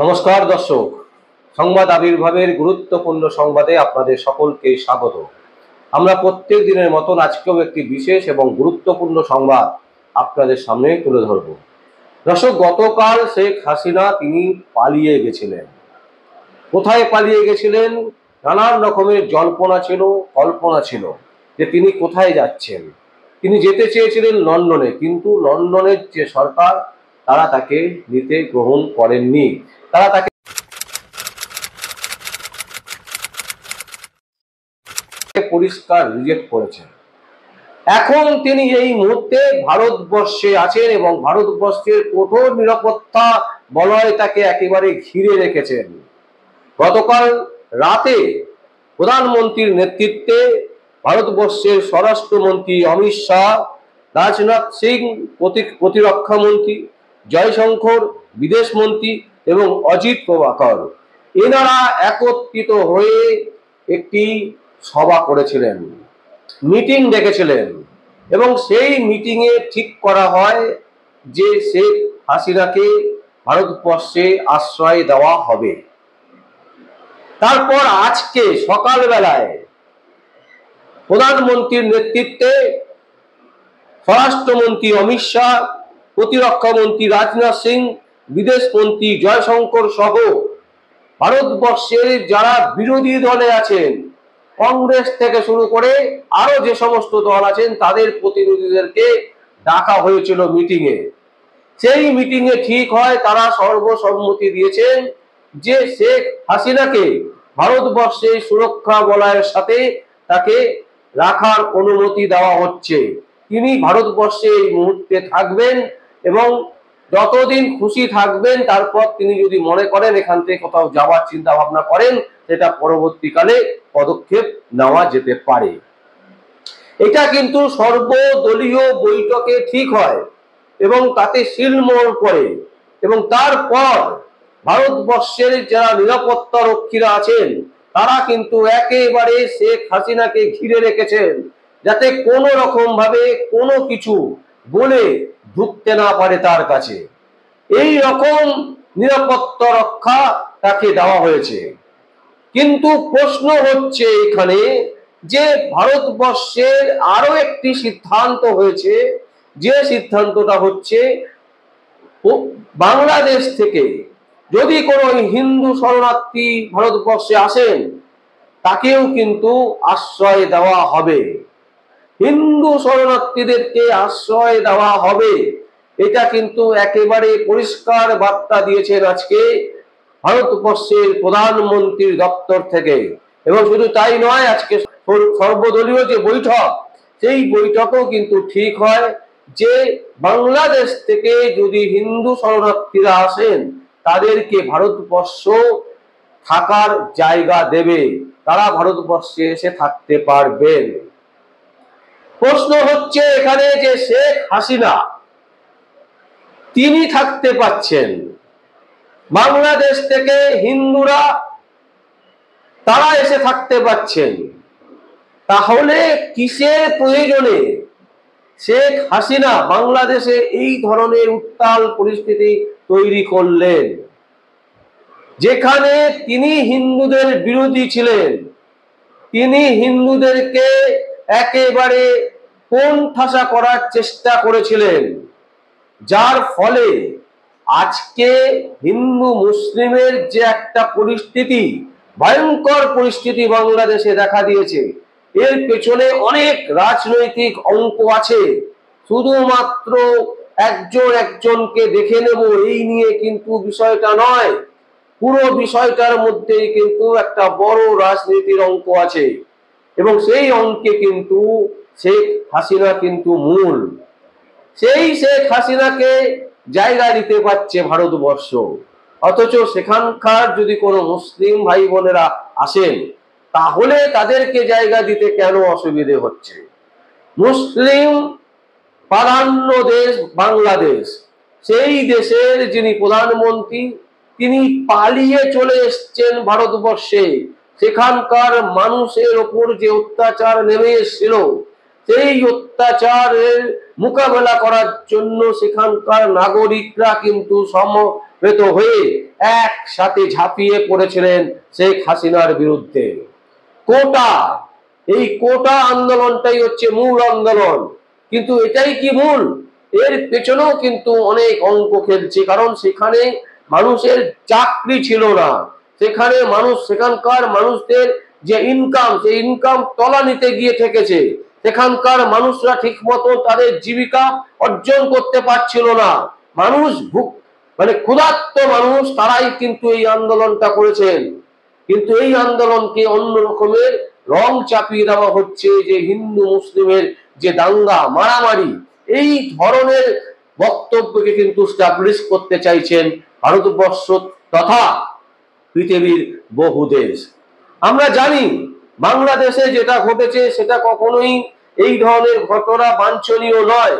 নমস্কার দর্শক। সংবাদ আবির্ভাবের গুরুত্বপূর্ণ সংবাদে আপনাদের সকলকে স্বাগত। আমরা প্রত্যেক দিনের মতন আজকেও একটি বিশেষ এবং গুরুত্বপূর্ণ সংবাদ আপনাদের সামনে তুলে ধরব। দর্শক, গতকাল শেখ হাসিনা তিনি পালিয়ে গেছিলেন। কোথায় পালিয়ে গেছিলেন? নানান রকমের জল্পনা ছিল, কল্পনা ছিল যে তিনি কোথায় যাচ্ছেন। তিনি যেতে চেয়েছিলেন লন্ডনে, কিন্তু লন্ডনের যে সরকার তারা তাকে নিতে গ্রহণ করেননি। তারা তাকে পরিষ্কার রিজেক্ট করেছেন। এখন তিনি এই মুহূর্তে ভারতবর্ষে আছেন এবং ভারতবর্ষের কঠোর নিরাপত্তা বলয় তাকে একেবারে ঘিরে রেখেছেন। গতকাল রাতে প্রধানমন্ত্রীর নেতৃত্বে ভারতবর্ষের স্বরাষ্ট্রমন্ত্রী অমিত শাহ, রাজনাথ সিং প্রতিরক্ষা মন্ত্রী জয়শঙ্কর, বিদেশ মন্ত্রী এবং অজিত প্রভাকর। এনারা একত্রিত হয়ে একটি সভা করেছিলেন, মিটিং ডেকেছিলেন এবং সেই মিটিংয়ে ঠিক করা হয় যে শেখ হাসিনাকে ভারতবর্ষে আশ্রয় দেওয়া হবে। তারপর আজকে সকালবেলায় প্রধানমন্ত্রীর নেতৃত্বে স্বরাষ্ট্রমন্ত্রী অমিত শাহ প্রতিরক্ষা মন্ত্রী রাজনাথ সিং বিদেশ মন্ত্রী জয়শঙ্কর সহ ভারতবর্ষের যারা বিরোধী দলে আছেন, কংগ্রেস থেকে শুরু করে আরও যে সমস্ত দল আছেন, তাদের প্রতিনিধিদেরকে ডাকা হয়েছিল মিটিংয়ে সেই মিটিংয়ে ঠিক হয়, তারা সর্বসম্মতি দিয়েছেন যে শেখ হাসিনাকে ভারতবর্ষের সুরক্ষা বলয়ের সাথে তাকে রাখার অনুমতি দেওয়া হচ্ছে। তিনি ভারতবর্ষে এই মুহূর্তে থাকবেন। এবং যতদিন খুশি থাকবেন, তারপর তিনি যদি মনে করেন এখান থেকে কোথাও যাওয়ার চিন্তা ভাবনা করেন, সেটা পরবর্তীকালে পদক্ষেপ নেওয়া যেতে পারে। এটা কিন্তু সর্বদলীয় বৈঠকে ঠিক হয় এবং তাতে শিলমোহর পড়ে এবং তারপর ভারতবর্ষের যারা নিরাপত্তা রক্ষীরা আছেন, তারা কিন্তু একেবারে শেখ হাসিনাকে ঘিরে রেখেছেন, যাতে কোনো রকম ভাবে কোনো কিছু বলে ঢুকতে না পারে তার কাছে। এই রকম নিরাপত্তা রক্ষা তাকে দেওয়া হয়েছে। কিন্তু প্রশ্ন হচ্ছে এখানে যে ভারতবর্ষের আরও একটি সিদ্ধান্ত হয়েছে, যে সিদ্ধান্তটা হচ্ছে বাংলাদেশ থেকে যদি কোনো হিন্দু শরণার্থী ভারতবর্ষে আসেন, তাকেও কিন্তু আশ্রয় দেওয়া হবে। হিন্দু শরণার্থীদেরকে আশ্রয় দেওয়া হবে। এটা কিন্তু একেবারে পরিষ্কার বার্তা দিয়েছেন আজকে ভারতবর্ষের প্রধানমন্ত্রীর দপ্তর থেকে। এবং শুধু তাই নয়, আজকে সর্বদলীয় যে বৈঠক, সেই বৈঠকও কিন্তু ঠিক হয় যে বাংলাদেশ থেকে যদি হিন্দু শরণার্থীরা আসেন, তাদেরকে ভারতবর্ষ থাকার জায়গা দেবে। তারা ভারতবর্ষে এসে থাকতে পারবেন। প্রশ্ন হচ্ছে এখানে যে শেখ হাসিনা, তিনি থাকতে পাচ্ছেন বাংলাদেশ থেকে হিন্দুরা, তারা এসে থাকতে পাচ্ছেন তাহলে কিসের প্রয়োজনে শেখ হাসিনা বাংলাদেশে এই ধরনের উত্তাল পরিস্থিতি তৈরি করলেন? যেখানে তিনি হিন্দুদের বিরোধী ছিলেন। তিনি হিন্দুদেরকে একেবারে কোন ঠাসা করার চেষ্টা করেছিলেন? যার ফলে আজকে হিন্দু মুসলিমের যে একটা পরিস্থিতি, ভয়ঙ্কর পরিস্থিতি বাংলাদেশে দেখা দিয়েছে, এর পেছনে অনেক রাজনৈতিক অঙ্ক আছে। শুধুমাত্র একজন একজনকে দেখে নেব, এই নিয়ে কিন্তু বিষয়টা নয়। পুরো বিষয়টার মধ্যেই কিন্তু একটা বড় রাজনীতির অঙ্ক আছে। এবং সেই অঙ্কে কিন্তু শেখ হাসিনা কিন্তু মূল। সেই শেখ হাসিনাকে জায়গা দিতে পারছে ভারতবর্ষ। অথচ সেখানকার যদি কোনো মুসলিম ভাই বোনেরা আসেন, তাহলে তাদেরকে জায়গা দিতে কেন অসুবিধে হচ্ছে? মুসলিম প্রাধান্য দেশ বাংলাদেশ। সেই দেশের যিনি প্রধানমন্ত্রী, তিনি পালিয়ে চলে এসছেন ভারতবর্ষে। সেখানকার মানুষের ওপর যে অত্যাচার নেমে এসেছিল সেই অত্যাচারের মোকাবেলা করার জন্য সেখানকার নাগরিকরা কিন্তু সমবেত হয়ে একসাথে ঝাঁপিয়ে পড়েছিলেন শেখ হাসিনার বিরুদ্ধে। কোটা, এই কোটা আন্দোলনটাই হচ্ছে মূল আন্দোলন। কিন্তু এটাই কি মূল? এর পেছনেও কিন্তু অনেক অঙ্ক খেলছে, কারণ সেখানে মানুষের চাকরি ছিল না। সেখানে মানুষ, সেখানকার মানুষদের যে ইনকাম সেই ইনকাম তলা নিতে গিয়ে ঠেকেছে। সেখানকার মানুষরা ঠিক মতো তাদের জীবিকা অর্জন করতে পারছিল না। মানুষ মানে ক্ষুধার্ত মানুষ, তারাই কিন্তু এই আন্দোলনটা করেছেন। কিন্তু এই আন্দোলনকে অন্য রকমের রং চাপিয়ে দেওয়া হচ্ছে যে হিন্দু মুসলিমের যে দাঙ্গা, মারামারি, এই ধরনের বক্তব্যকে কিন্তু করতে চাইছেন ভারতবর্ষ তথা পৃথিবীর বহু দেশ। আমরা জানি বাংলাদেশে যেটা ঘটেছে সেটা কখনোই এই ধরনের ঘটনা বাঞ্ছনীয় নয়।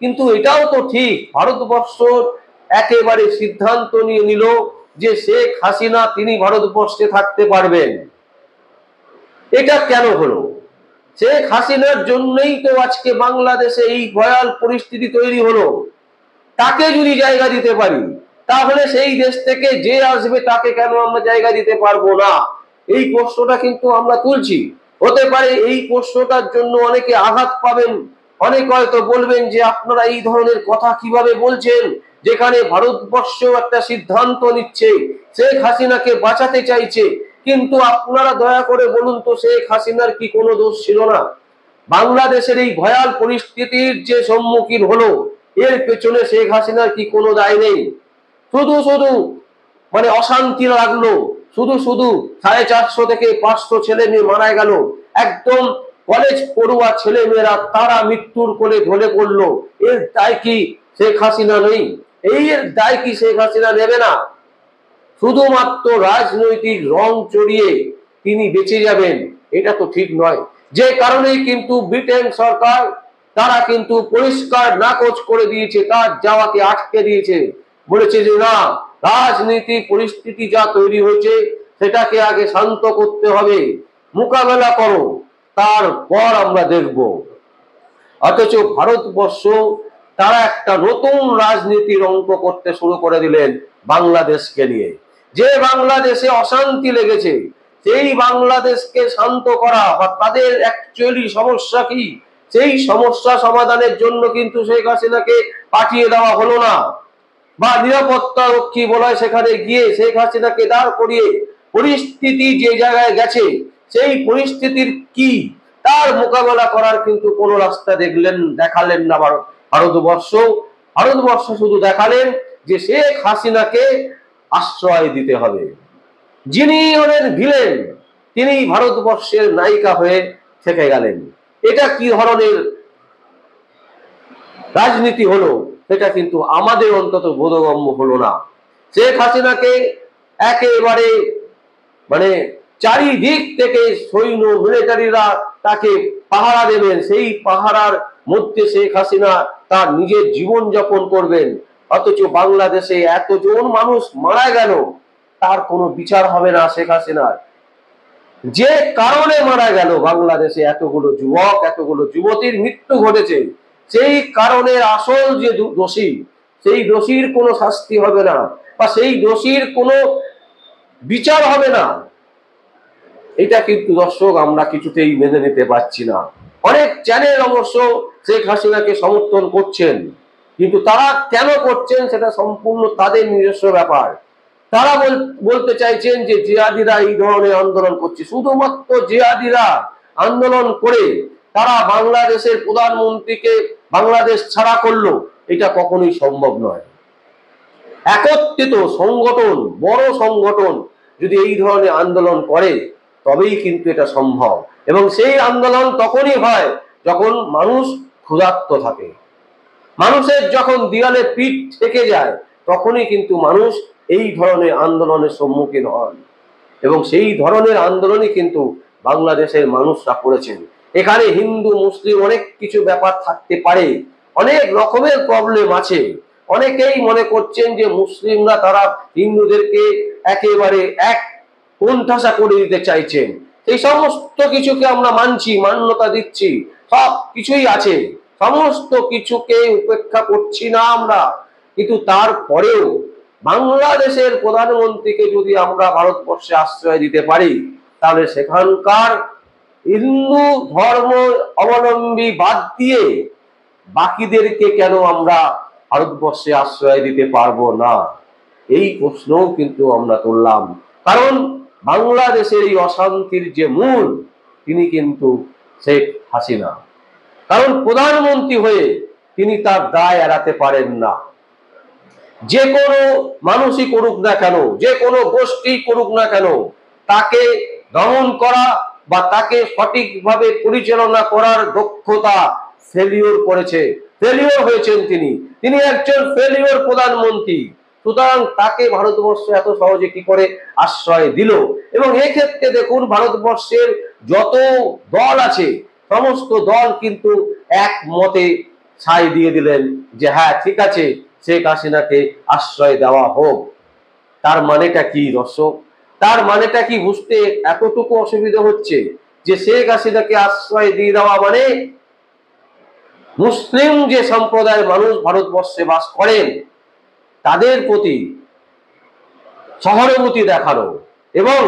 কিন্তু এটাও তো ঠিক, ভারতবর্ষ একেবারে সিদ্ধান্ত নিয়ে নিল যে শেখ হাসিনা তিনি ভারতবর্ষে থাকতে পারবেন। এটা কেন হলো? শেখ হাসিনার জন্যই তো আজকে বাংলাদেশে এই ভয়াল পরিস্থিতি তৈরি হলো। তাকে যদি জায়গা দিতে পারি, তাহলে সেই দেশ থেকে যে আসবে তাকে কেন আমরা জায়গা দিতে পারব না? এই প্রশ্নটা কিন্তু আমরা তুলছি। হতে পারে এই প্রশ্নটার জন্য অনেকে আঘাত পাবেন। অনেক হয়তো বলবেন যে আপনারা এই ধরনের কথা কীভাবে বলছেন? যেখানে ভারতবর্ষ একটা সিদ্ধান্ত নিচ্ছে, শেখ হাসিনাকে বাঁচাতে চাইছে। কিন্তু আপনারা দয়া করে বলুন তো, শেখ হাসিনার কি কোনো দোষ ছিল না? বাংলাদেশের এই ভয়াল পরিস্থিতির যে সম্মুখীন হলো, এর পেছনে শেখ হাসিনার কি কোনো দায় নেই? শুধু শুধু মানে অশান্তি লাগল। শুধু শুধু সাড়ে চারশো থেকে পাঁচশো ছেলে মেয়ে মারা গেল। একদম কলেজ পড়ুয়া ছেলে মেয়েরা তারা মৃত্যুর কোলে ঢলে পড়ল। এর দায় কি শেখ হাসিনা নেই? এই এর দায় কি শেখ হাসিনা নেবে না? শুধুমাত্র রাজনৈতিক রং চড়িয়ে তিনি বেঁচে যাবেন, এটা তো ঠিক নয়। যে কারণেই কিন্তু ব্রিটেন সরকার, তারা কিন্তু পরিষ্কার নাকচ করে দিয়েছে, তার যাওয়াকে আটকে দিয়েছে। বলেছে যে না রাজনীতি পরিস্থিতি যা তৈরি হয়েছে, সেটাকে আগে শান্ত করতে হবে। মোকাবেলা করো, তারপর আমরা দেখব। অথচ ভারতবর্ষ তারা একটা নতুন রাজনীতির অঙ্ক করতে শুরু করে দিলেন বাংলাদেশকে নিয়ে। যে বাংলাদেশে অশান্তি লেগেছে, সেই বাংলাদেশকে শান্ত করা বা তাদের অ্যাকচুয়ালি সমস্যা কি, সেই সমস্যা সমাধানের জন্য কিন্তু শেখ হাসিনাকে পাঠিয়ে দেওয়া হলো না। বা নিরাপত্তা রক্ষী বলায় সেখানে গিয়ে শেখ হাসিনাকে দাঁড় করিয়ে পরিস্থিতি যে জায়গায় গেছে, সেই পরিস্থিতির কি? তার মোকাবেলা করার কিন্তু কোনো রাস্তা দেখলেন, দেখালেন না ভারত ভারতবর্ষ। ভারতবর্ষ শুধু দেখালেন যে শেখ হাসিনাকে আশ্রয় দিতে হবে। যিনি হলেন ভিলেন, তিনি ভারতবর্ষের নায়িকা হয়ে থেকে গেলেন। এটা কি ধরনের রাজনীতি হলো? সেটা কিন্তু আমাদের অন্তত বোধগম্য হলো না। শেখ হাসিনাকে একেবারে মানে চারিদিক থেকে সৈন্য মিলিটারিরা তাকে পাহারা দেবেন। সেই পাহারার মধ্যে শেখ হাসিনা তার নিজের জীবন যাপন করবেন। অথচ বাংলাদেশে এতজন মানুষ মারা গেল, তার কোনো বিচার হবে না শেখ হাসিনার। যে কারণে মারা গেল বাংলাদেশে এতগুলো যুবক, এতগুলো যুবতীর মৃত্যু ঘটেছে। সেই কারণের আসল যে দোষী, সেই দোষীর কোনো শাস্তি হবে না বা সেই দোষীর কোনো বিচার হবে না। এটা কিন্তু দর্শক আমরা কিছুতেই মেনে নিতে পারছি না। অনেক চ্যানেল অবশ্য শেখ হাসিনাকে সমর্থন করছেন, কিন্তু তারা কেন করছেন সেটা সম্পূর্ণ তাদের নিজস্ব ব্যাপার। তারা বলতে চাইছেন যে জিয়াদিরা এই ধরনের আন্দোলন করছে। শুধুমাত্র জিয়াদিরা আন্দোলন করে তারা বাংলাদেশের প্রধানমন্ত্রীকে বাংলাদেশ ছাড়া করল, এটা কখনোই সম্ভব নয়। একত্রিত সংগঠন, বড় সংগঠন যদি এই ধরনের আন্দোলন করে, তবেই কিন্তু এটা সম্ভব। এবং সেই আন্দোলন তখনই হয় যখন মানুষ ক্ষুধার্ত থাকে। মানুষের যখন দিয়ালে পিঠ থেকে যায়, তখনই কিন্তু মানুষ এই ধরনের আন্দোলনের সম্মুখীন হন। এবং সেই ধরনের আন্দোলনই কিন্তু বাংলাদেশের মানুষরা করেছেন। এখানে হিন্দু, মুসলিম অনেক কিছু ব্যাপার থাকতে পারে। অনেক রকমের প্রবলেম আছে। অনেকেই মনে করছেন যে মুসলিমরা তারা হিন্দুদেরকে একেবারে এক কোণঠাসা করে দিতে চাইছেন। এই সমস্ত কিছুকে আমরা মানছি, মান্যতা দিচ্ছি। সব কিছুই আছে। সমস্ত কিছুকে উপেক্ষা করছি না আমরা। কিন্তু তারপরেও বাংলাদেশের প্রধানমন্ত্রীকে যদি আমরা ভারতবর্ষে আশ্রয় দিতে পারি, তাহলে সেখানকার হিন্দু ধর্ম অবলম্বী বাদ দিয়ে বাকিদেরকে কেন আমরা ভারতবর্ষে আশ্রয় দিতে পারব না? এই প্রশ্নও কিন্তু আমরা তুললাম। কারণ বাংলাদেশের এই অশান্তির যে মূল, তিনি কিন্তু শেখ হাসিনা। কারণ প্রধানমন্ত্রী হয়ে তিনি তার দায় এড়াতে পারেন না। যে কোনো মানুষই করুক না কেন, যে কোনো গোষ্ঠী করুক না কেন, তাকে দমন করা বা তাকে সঠিকভাবে পরিচালনা করার দক্ষতা ফেলিওর করেছে। ফেলিওর হয়েছেন তিনি। তিনি একজন ফেলিওর প্রধানমন্ত্রী। সুতরাং তাকে ভারতবর্ষ এত সহজে কি করে আশ্রয় দিল? এবং এক্ষেত্রে দেখুন, ভারতবর্ষের যত দল আছে, সমস্ত দল কিন্তু এক মতে ছাই দিয়ে দিলেন যে হ্যাঁ ঠিক আছে, শেখ হাসিনাকে আশ্রয় দেওয়া হোক। তার মানেটা কি, দর্শক? তার মানেটা কি বুঝতে এতটুকু অসুবিধা হচ্ছে যে শেখ হাসিনাকে আশ্রয় দিয়ে দেওয়া মানে মুসলিম যে সম্প্রদায়ের মানুষ ভারতবর্ষে বাস করেন, তাদের প্রতি সহানুভূতি দেখানো এবং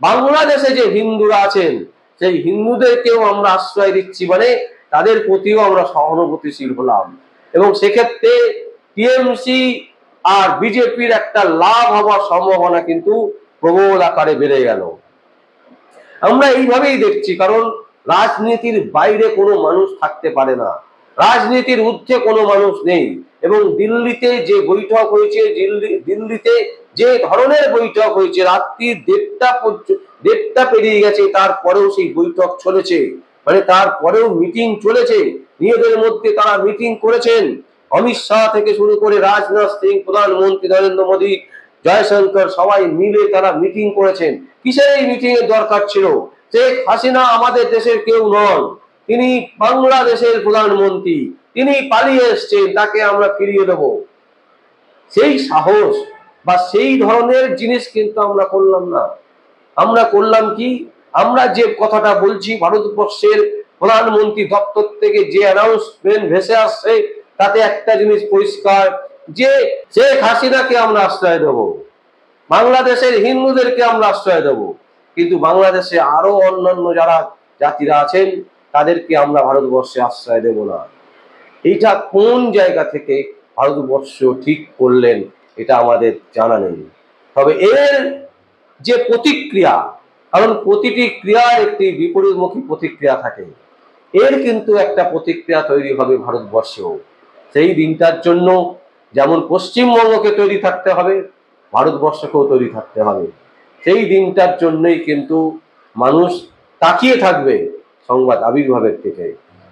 বাংলাদেশে যে হিন্দুরা আছেন, সেই হিন্দুদেরকেও আমরা আশ্রয় দিচ্ছি মানে তাদের প্রতিও আমরা সহানুভূতিশীল হলাম। এবং সেক্ষেত্রে টিএমসি আর বিজেপির একটা লাভ হওয়ার সম্ভাবনা কিন্তু প্রবল আকারে বেড়ে গেল। আমরা এইভাবেই দেখছি, কারণ রাজনীতির বাইরে কোনো মানুষ থাকতে পারে না। রাজনীতির ঊর্ধ্বে কোনো মানুষ নেই এবং দিল্লিতে যে বৈঠক হয়েছে দিল্লিতে যে ধরনের বৈঠক হয়েছে, রাত্রি দেড়টা দেড়টা পেরিয়ে গেছে, তারপরেও সেই বৈঠক চলেছে। মানে তারপরেও মিটিং চলেছে। নিজেদের মধ্যে তারা মিটিং করেছেন। অমিত শাহ থেকে শুরু করে রাজনাথ সিং, প্রধানমন্ত্রী নরেন্দ্র মোদী জয়শঙ্কর সবাই মিলে তারা মিটিং করেছেন। কিসের এই মিটিং এর দরকার ছিল? শেখ হাসিনা আমাদের দেশের কেউ নন। তিনি বাংলাদেশের প্রধানমন্ত্রী। তিনি পালিয়ে এসছেন, তাকে আমরা ফিরিয়ে দেব। সেই সাহস বা সেই ধরনের জিনিস কিন্তু আমরা করলাম না। আমরা করলাম কি? আমরা যে কথাটা বলছি, ভারতবর্ষের প্রধানমন্ত্রী দপ্তর থেকে যে অ্যানাউন্সমেন্ট ভেসে আসছে, তাতে একটা জিনিস পরিষ্কার যে শেখ হাসিনাকে আমরা আশ্রয় দেব, বাংলাদেশের হিন্দুদেরকে আমরা আশ্রয় দেব, কিন্তু বাংলাদেশে আরও অন্যান্য যারা জাতিরা আছেন, তাদেরকে আমরা ভারতবর্ষে আশ্রয় দেব না। এইটা কোন জায়গা থেকে ভারতবর্ষ ঠিক করলেন, এটা আমাদের জানা নেই। তবে এর যে প্রতিক্রিয়া, কারণ প্রতিটি ক্রিয়ার একটি বিপরীতমুখী প্রতিক্রিয়া থাকে, এর কিন্তু একটা প্রতিক্রিয়া তৈরি হবে ভারতবর্ষেও। সেই দিনটার জন্য যেমন পশ্চিমবঙ্গকে তৈরি থাকতে হবে, ভারতবর্ষকেও তৈরি থাকতে হবে। সেই দিনটার জন্যই কিন্তু মানুষ তাকিয়ে থাকবে সংবাদ আবির্ভাবের থেকে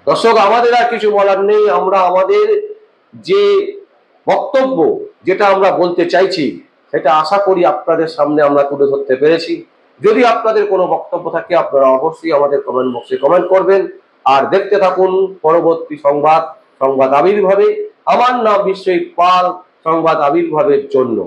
দর্শক, আমাদের আর কিছু বলার নেই। আমরা আমাদের যে বক্তব্য যেটা আমরা বলতে চাইছি, সেটা আশা করি আপনাদের সামনে আমরা তুলে ধরতে পেরেছি। যদি আপনাদের কোনো বক্তব্য থাকে, আপনারা অবশ্যই আমাদের কমেন্ট বক্সে কমেন্ট করবেন। আর দেখতে থাকুন পরবর্তী সংবাদ সংবাদ আবির্ভাবে। আমার নাম বিশ্বজিৎ পাল সংবাদ আবির্ভাবের জন্য।